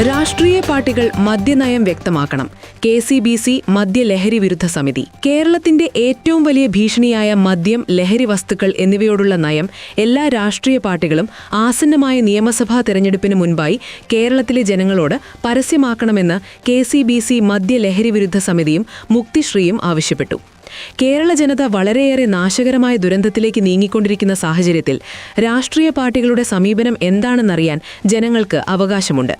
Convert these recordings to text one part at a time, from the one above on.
രാഷ്ട്രീയ പാർട്ടികൾ മദ്യനയം വ്യക്തമാക്കണം. കെ സി ബി സി മദ്യലഹരി വിരുദ്ധ സമിതി. കേരളത്തിന്റെ ഏറ്റവും വലിയ ഭീഷണിയായ മദ്യം ലഹരി വസ്തുക്കൾ എന്നിവയോടുള്ള നയം എല്ലാ രാഷ്ട്രീയ പാർട്ടികളും ആസന്നമായ നിയമസഭാ തെരഞ്ഞെടുപ്പിന് മുൻപായി കേരളത്തിലെ ജനങ്ങളോട് പരസ്യമാക്കണമെന്ന് കെ സി ബി സി മദ്യലഹരി വിരുദ്ധ സമിതിയും മുക്തിശ്രീയും ആവശ്യപ്പെട്ടു. കേരള ജനത വളരെയേറെ നാശകരമായ ദുരന്തത്തിലേക്ക് നീങ്ങിക്കൊണ്ടിരിക്കുന്ന സാഹചര്യത്തിൽ രാഷ്ട്രീയ പാർട്ടികളുടെ സമീപനം എന്താണെന്നറിയാൻ ജനങ്ങൾക്ക് അവകാശമുണ്ട്.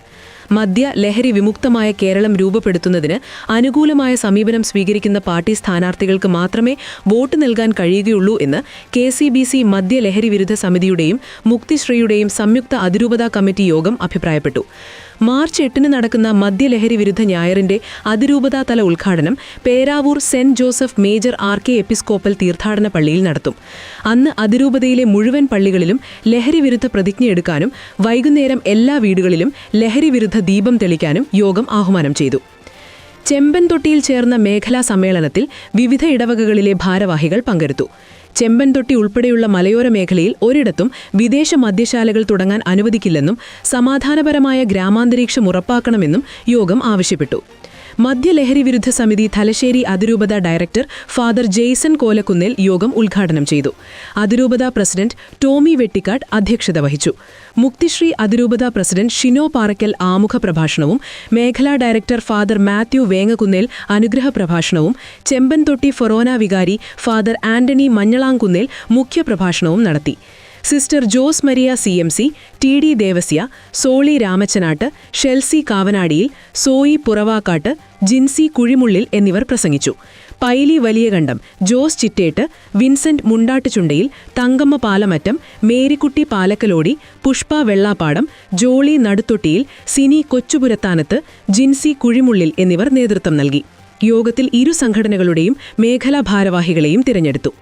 മദ്യ ലഹരി വിമുക്തമായ കേരളം രൂപപ്പെടുത്തുന്നതിന് അനുകൂലമായ സമീപനം സ്വീകരിക്കുന്ന പാർട്ടി സ്ഥാനാർത്ഥികൾക്ക് മാത്രമേ വോട്ട് നൽകാൻ കഴിയുകയുള്ളൂ എന്ന് കെ സി ബി സി മദ്യ ലഹരി വിരുദ്ധ സമിതിയുടെയും മുക്തിശ്രീയുടെയും സംയുക്ത അതിരൂപതാ കമ്മിറ്റി യോഗം അഭിപ്രായപ്പെട്ടു. മാർച്ച് എട്ടിന് നടക്കുന്ന മദ്യലഹരി വിരുദ്ധ ഞായറിന്റെ അതിരൂപതാതല ഉദ്ഘാടനം Peravoor saint Joseph major archiepiscopal തീർത്ഥാടന പള്ളിയിൽ നടത്തും. അന്ന് അതിരൂപതയിലെ മുഴുവൻ പള്ളികളിലും ലഹരി വിരുദ്ധ പ്രതിജ്ഞയെടുക്കാനും വൈകുന്നേരം എല്ലാ വീടുകളിലും ലഹരി വിരുദ്ധ ദീപം തെളിക്കാനും യോഗം ആഹ്വാനം ചെയ്തു. ചെമ്പൻതൊട്ടിയിൽ ചേർന്ന മേഖലാ സമ്മേളനത്തിൽ വിവിധ ഇടവകകളിലെ ഭാരവാഹികൾ പങ്കെടുത്തു. ചെമ്പൻതൊട്ടി ഉൾപ്പെടെയുള്ള മലയോര മേഖലയിൽ ഒരിടത്തും വിദേശ മദ്യശാലകൾ തുടങ്ങാൻ അനുവദിക്കില്ലെന്നും സമാധാനപരമായ ഗ്രാമാന്തരീക്ഷം ഉറപ്പാക്കണമെന്നും യോഗം ആവശ്യപ്പെട്ടു. മദ്യലഹരി വിരുദ്ധ സമിതി തലശ്ശേരി അതിരൂപത ഡയറക്ടർ ഫാദർ ജെയ്സൺ കോലക്കുന്നിൽ യോഗം ഉദ്ഘാടനം ചെയ്തു. അതിരൂപത പ്രസിഡന്റ് ടോമി വെട്ടിക്കാട് അധ്യക്ഷത വഹിച്ചു. മുക്തിശ്രീ അതിരൂപത പ്രസിഡന്റ് ഷിനോ പാറയ്ക്കൽ ആമുഖ പ്രഭാഷണവും മേഖലാ ഡയറക്ടർ ഫാദർ മാത്യു വേങ്ങകുന്നേൽ അനുഗ്രഹ പ്രഭാഷണവും ചെമ്പൻതൊട്ടി ഫൊറോന വികാരി ഫാദർ ആന്റണി മഞ്ഞളാങ്കുന്നേൽ മുഖ്യപ്രഭാഷണവും നടത്തി. Sister Jose Maria C M C T D Devasya Soly Ramachanattu Shelsy Kavanadiyil Soyi Puravakkattu Jincy Kuzhimullil എന്നിവർ പ്രസംഗിച്ചു. പൈലി വലിയകണ്ഠം ജോസ് ചിറ്റേട്ട് വിൻസെന്റ് മുണ്ടാട്ടുചുണ്ടയിൽ തങ്കമ്മ പാലമറ്റം മേരിക്കുട്ടി പാലക്കലോടി പുഷ്പ വെള്ളാപ്പാടം ജോളി നടുത്തൊട്ടിയിൽ സിനി കൊച്ചുപുരത്താനത്ത് ജിൻസി കുഴിമുള്ളിൽ എന്നിവർ നേതൃത്വം നൽകി. യോഗത്തിൽ ഇരു സംഘടനകളുടെയും മേഖലാ ഭാരവാഹികളെയും തിരഞ്ഞെടുത്തു.